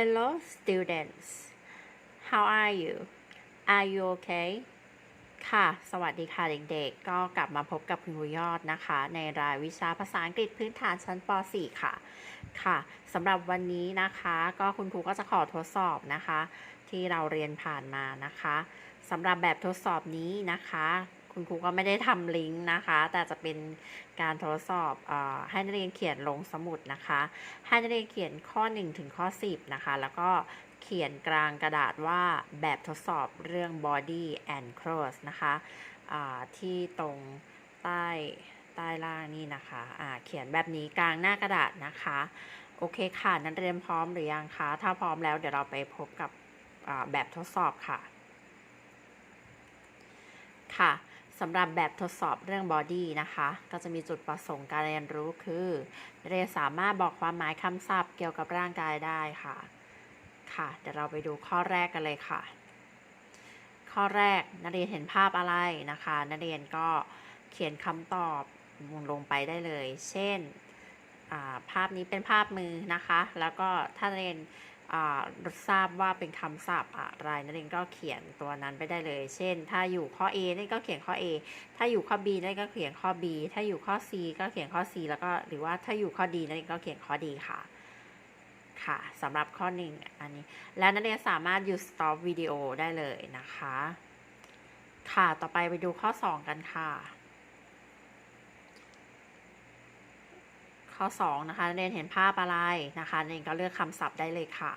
Hello students how are you are you okay ค่ะ สวัสดีค่ะเด็กๆ ก็กลับมาพบกับคุณครูยอดนะคะ ในรายวิชาภาษาอังกฤษพื้นฐานชั้นป .4 ค่ะ ค่ะสำหรับวันนี้นะคะ ก็คุณครูก็จะขอทดสอบนะคะ ที่เราเรียนผ่านมานะคะสำหรับแบบทดสอบนี้นะคะ คุณครูก็ไม่ได้ทำลิงก์นะคะ แต่จะเป็นการทดสอบอให้นักเรียนเขียนลงสมุดนะคะ ให้นักเรียนเขียนข้อ 1 ถึงข้อ 10 นะคะ แล้วก็เขียนกลางกระดาษว่าแบบทดสอบเรื่อง body and clothes นะคะที่ตรงใต้ใต้ล่างนี่นะคะอ่าเขียนแบบนี้กลางหน้ากระดาษนะคะ โอเคค่ะ นักเรียนพร้อมหรือยังคะ ถ้าพร้อมแล้วเดี๋ยวเราไปพบกับแบบทดสอบค่ะ ค่ะ สำหรับแบบทดสอบเรื่อง body นะคะ ก็จะมีจุดประสงค์การเรียนรู้คือ เรียนสามารถบอกความหมายคำศัพท์เกี่ยวกับร่างกายได้ค่ะ ค่ะ เดี๋ยวเราไปดูข้อแรกกันเลยค่ะ ข้อแรกนักเรียนเห็นภาพอะไรนะคะ นักเรียนก็เขียนคำตอบลงไปได้เลย เช่น ภาพนี้เป็นภาพมือนะคะ แล้วก็ถ้านักเรียน ทราบว่าเป็นคำศัพท์อะไรนักเรียนก็เขียนตัวนั้นไปได้เลย เช่น ถ้าอยู่ข้อ A นักเรียนก็เขียนข้อ A ถ้าอยู่ข้อ B นักเรียนก็เขียนข้อ B ถ้าอยู่ข้อ C ก็เขียนข้อ C แล้วก็หรือว่าถ้าอยู่ข้อ D นักเรียนก็เขียนข้อ D ค่ะค่ะสำหรับข้อหนึ่งอันนี้ แล้วนักเรียนสามารถหยุด stop วิดีโอได้เลยนะคะ ค่ะต่อไปไปดูข้อ 2 กันค่ะ ข้อ 2 นะคะนักเรียนเห็นภาพอะไรนะคะนักเรียนก็เลือกคำศัพท์ได้เลยค่ะ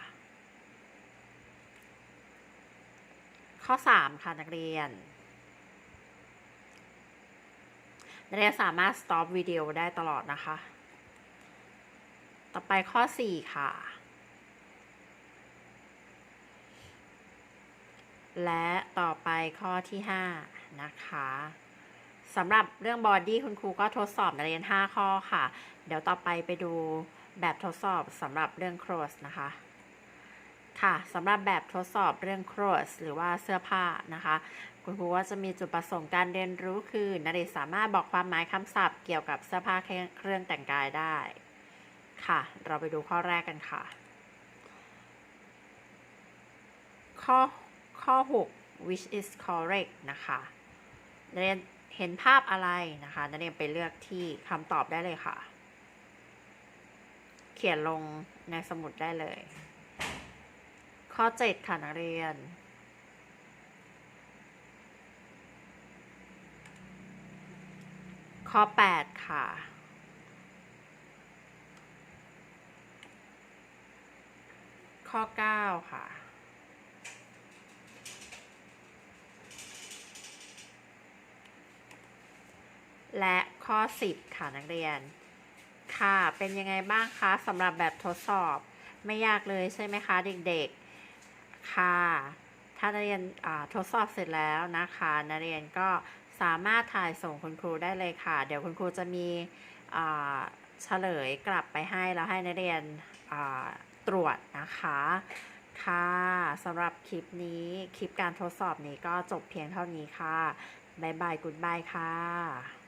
ข้อ 3 ค่ะนักเรียนนักเรียนสามารถ stop วิดีโอได้ตลอดนะคะ ต่อไปข้อ 4 ค่ะ และต่อไปข้อที่ 5 นะคะ สำหรับเรื่องบอดี้คุณครูก็ทดสอบนักเรียน 5 ข้อค่ะ เดี๋ยวต่อไปไปดูแบบทดสอบสำหรับเรื่อง clothes นะคะ ค่ะสำหรับแบบทดสอบเรื่อง clothes หรือว่าเสื้อผ้านะคะ คุณครูก็จะมีจุดประสงค์การเรียนรู้คือนักเรียนสามารถบอกความหมายคำศัพท์เกี่ยวกับเสื้อผ้าเครื่องแต่งกายได้ ค่ะ เราไปดูข้อแรกกันค่ะ ข้อข้อ 6 which is correct นะคะเรียน เห็นภาพอะไรนะคะนักเรียนไปเลือกที่คำตอบได้เลยค่ะ เขียนลงในสมุดได้เลย ข้อ7ค่ะนักเรียน ข้อ8ค่ะข้อ 9 ค่ะ และข้อ 10 ค่ะนักเรียน ค่ะ เป็นยังไงบ้างคะสำหรับแบบทดสอบไม่ยากเลยใช่ไหมคะเด็กๆ ค่ะ ถ้านักเรียนทดสอบเสร็จแล้วนะคะนักเรียนก็สามารถถ่ายส่งคุณครูได้เลยค่ะ เดี๋ยวคุณครูจะมีเฉลยกลับไปให้แล้วให้นักเรียนตรวจนะคะ ค่ะสำหรับคลิปนี้คลิปการทดสอบนี้ก็จบเพียงเท่านี้ค่ะบ๊ายบายกุดบายค่ะ